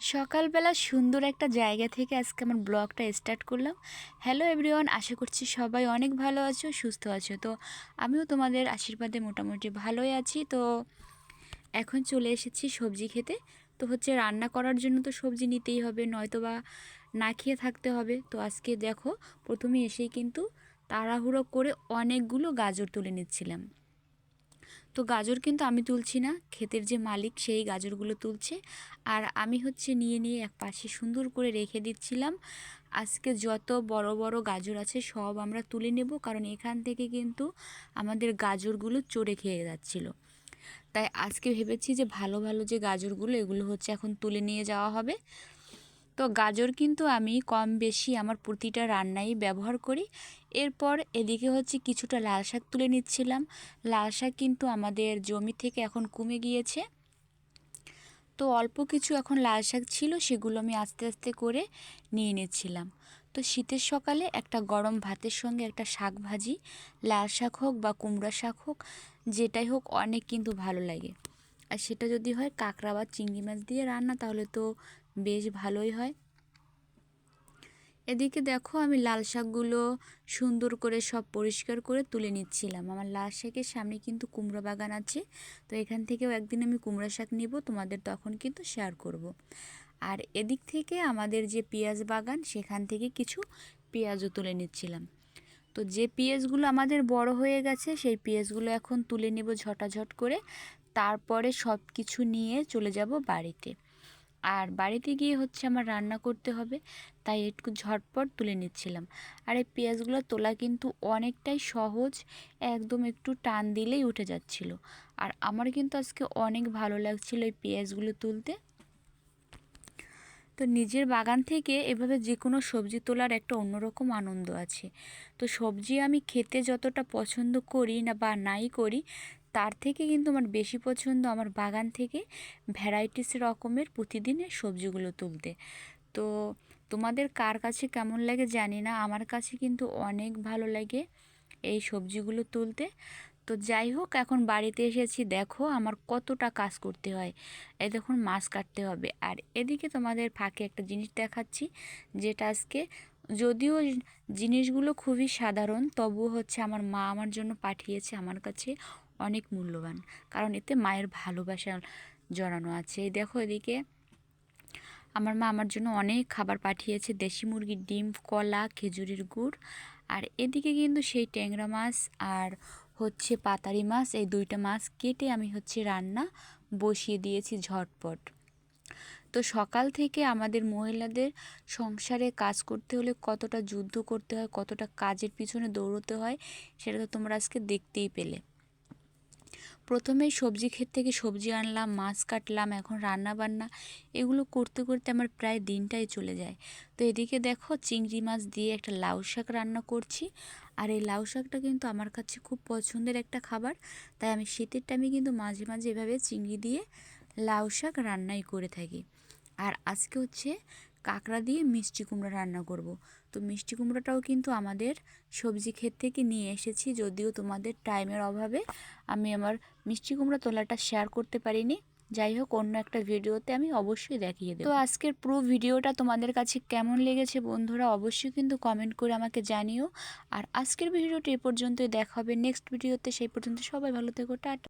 সকালবেলা সুন্দর একটা জায়গা থেকে আজকে আমার ব্লগটা স্টার্ট করলাম। হ্যালো এভরিওয়ান আশা করছি সবাই অনেক ভালো আছো, সুস্থ আছো। তো আমিও তোমাদের আশীর্বাদে মোটামুটি ভালোই আছি। তো এখন চলে এসেছি সবজি খেতে। তো হচ্ছে রান্না করার জন্য তো সবজি নিতেই হবে নয়তো বা না খেয়ে থাকতে হবে। তো আজকে দেখো, প্রথমে এসেই কিন্তু তাড়াহুড়ো করে অনেকগুলো গাজর তুলে নিচ্ছিলাম। তো গাজর কিন্তু আমি তুলছি না। ক্ষেতের যে মালিক সেই গাজরগুলো তুলছে। আর আমি হচ্ছে নিয়ে নিয়ে এক পাশে সুন্দর করে রেখে দিচ্ছিলাম। আজকে যত বড় বড় গাজর আছে সব আমরা তুলে নেব কারণ এখান থেকে কিন্তু আমাদের গাজরগুলো চড়ে খেয়ে যাচ্ছিল। তাই আজকে ভেবেছি যে ভালো ভালো যে গাজরগুলো এগুলো হচ্ছে এখন তুলে নিয়ে যাওয়া হবে। তো গাজর কিন্তু আমি কম বেশি আমার প্রতিটা রান্নাই ব্যবহার করি। এরপর এদিকে হচ্ছে কিছুটা লাল শাক তুলে নিচ্ছিলাম। লাল শাক কিন্তু আমাদের জমি থেকে এখন কমে গিয়েছে। তো অল্প কিছু এখন লাল শাক ছিল সেগুলো আমি আস্তে আস্তে করে নিয়ে নিচ্ছিলাম। তো শীতের সকালে একটা গরম ভাতের সঙ্গে একটা শাক ভাজি, লাল শাক হোক বা কুমড়া শাক হোক, যেটাই হোক অনেক কিন্তু ভালো লাগে। আর সেটা যদি হয় কাঁকড়া বা চিংড়ি মাছ দিয়ে রান্না, তাহলে তো বেশ ভালোই হয়। এদিকে দেখো আমি লাল শাকগুলো সুন্দর করে সব পরিষ্কার করে তুলে নিচ্ছিলাম। আমার লাল শাকের সামনে কিন্তু কুমড়ো বাগান আছে, তো এখান থেকেও একদিন আমি কুমড়া শাক নিব, তোমাদের তখন কিন্তু শেয়ার করব। আর এদিক থেকে আমাদের যে পেঁয়াজ বাগান, সেখান থেকে কিছু পেঁয়াজও তুলে নিচ্ছিলাম। তো যে পেঁয়াজগুলো আমাদের বড় হয়ে গেছে, সেই পেঁয়াজগুলো এখন তুলে নেব ঝটাঝট করে, তারপরে সব কিছু নিয়ে চলে যাব বাড়িতে। আর বাড়িতে গিয়ে হচ্ছে আমার রান্না করতে হবে, তাই একটু ঝটপট তুলে নিচ্ছিলাম। আর এই পেঁয়াজগুলো তোলা কিন্তু অনেকটাই সহজ, একদম একটু টান দিলেই উঠে যাচ্ছিল। আর আমার কিন্তু আজকে অনেক ভালো লাগছিল এই পেঁয়াজগুলো তুলতে। তো নিজের বাগান থেকে এভাবে যে কোনো সবজি তোলার একটা অন্যরকম আনন্দ আছে। তো সবজি আমি খেতে যতটা পছন্দ করি না বা নাই করি তার থেকে কিন্তু আমার বেশি পছন্দ আমার বাগান থেকে ভ্যারাইটিস রকমের প্রতিদিনের সবজিগুলো তুলতে। তো তোমাদের কার কাছে কেমন লাগে জানি না, আমার কাছে কিন্তু অনেক ভালো লাগে এই সবজিগুলো তুলতে। তো যাই হোক, এখন বাড়িতে এসেছি, দেখো আমার কতটা কাজ করতে হয়। এই দেখুন, মাছ কাটতে হবে। আর এদিকে তোমাদের ফাঁকে একটা জিনিস দেখাচ্ছি, যেটা আজকে যদিও জিনিসগুলো খুবই সাধারণ, তবুও হচ্ছে আমার মা আমার জন্য পাঠিয়েছে আমার কাছে অনেক মূল্যবান। কারণ এতে মায়ের ভালোবাসা জড়ানো আছে। দেখো এদিকে, আমার মা আমার জন্য অনেক খাবার পাঠিয়েছে। দেশি মুরগির ডিম, কলা, খেজুরের গুড়। আর এদিকে কিন্তু সেই ট্যাংরা মাছ আর হচ্ছে পাতারি মাছ, এই দুইটা মাছ কেটে আমি হচ্ছে রান্না বসিয়ে দিয়েছি ঝটপট। তো সকাল থেকে আমাদের মহিলাদের সংসারে কাজ করতে হলে কতটা যুদ্ধ করতে হয়, কতটা কাজের পিছনে দৌড়তে হয়, সেটা তো তোমরা আজকে দেখতেই পেলে। প্রথমেই সবজি ক্ষেত থেকে সবজি আনলাম, মাছ কাটলাম, এখন রান্না বান্না এগুলো করতে করতে আমার প্রায় দিনটাই চলে যায়। তো এদিকে দেখো চিংড়ি মাছ দিয়ে একটা লাউ শাক রান্না করছি। আর এই লাউ শাকটা কিন্তু আমার কাছে খুব পছন্দের একটা খাবার। তাই আমি শীতের টাইমে কিন্তু মাঝে মাঝে এভাবে চিংড়ি দিয়ে লাউ শাক রান্নাই করে থাকি। আর আজকে হচ্ছে কাঁকড়া দিয়ে মিষ্টি কুমড়া রান্না করব। তো মিষ্টি কুমড়োটাও কিন্তু আমাদের সবজি ক্ষেত থেকে নিয়ে এসেছি, যদিও তোমাদের টাইমের অভাবে আমি আমার মিষ্টি কুমড়া তোলাটা শেয়ার করতে পারিনি। যাই হোক, অন্য একটা ভিডিওতে আমি অবশ্যই দেখিয়ে দেবো। তো আজকের পুরো ভিডিওটা তোমাদের কাছে কেমন লেগেছে বন্ধুরা অবশ্যই কিন্তু কমেন্ট করে আমাকে জানিও। আর আজকের ভিডিওটি এ পর্যন্তই, দেখা হবে নেক্সট ভিডিওতে, সেই পর্যন্ত সবাই ভালো থেকো, টাটা।